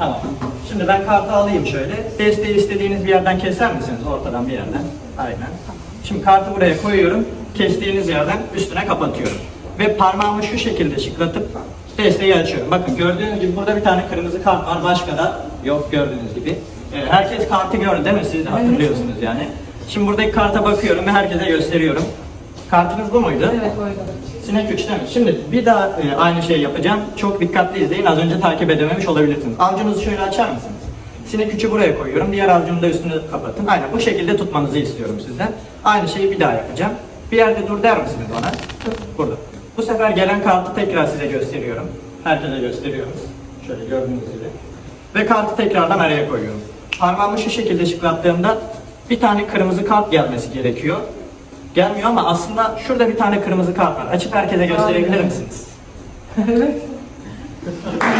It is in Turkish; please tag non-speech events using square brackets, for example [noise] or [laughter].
Tamam. Şimdi ben kartı alayım şöyle. Desteği istediğiniz bir yerden keser misiniz? Ortadan bir yerden. Aynen. Şimdi kartı buraya koyuyorum. Kestiğiniz yerden üstüne kapatıyorum. Ve parmağımı şu şekilde şıklatıp desteği açıyorum. Bakın gördüğünüz gibi burada bir tane kırmızı kart var. Başka da yok gördüğünüz gibi. Ee, herkes kartı gördü değil mi? Siz de hatırlıyorsunuz yani. Şimdi buradaki karta bakıyorum ve herkese gösteriyorum. Kartınız bu muydu? Evet oydu. Sinek 3 değil mi? Şimdi bir daha e, aynı şeyi yapacağım. Çok dikkatli izleyin. Az önce takip edememiş olabilirsiniz. Avucunuzu şöyle açar mısınız? Sinek 3'ü buraya koyuyorum. Diğer avucumu da üstüne kapatın. Aynen bu şekilde tutmanızı istiyorum sizden. Aynı şeyi bir daha yapacağım. Bir yerde dur der misiniz bana? Burada. Bu sefer gelen kartı tekrar size gösteriyorum. Herkese gösteriyorum. Şöyle gördüğünüz gibi. Ve kartı tekrardan araya koyuyorum. Parmağımı şu şekilde şıklattığımda bir tane kırmızı kart gelmesi gerekiyor. Gelmiyor ama aslında şurada bir tane kırmızı kart var. Açıp herkese gösterebilir misiniz? evet. [laughs]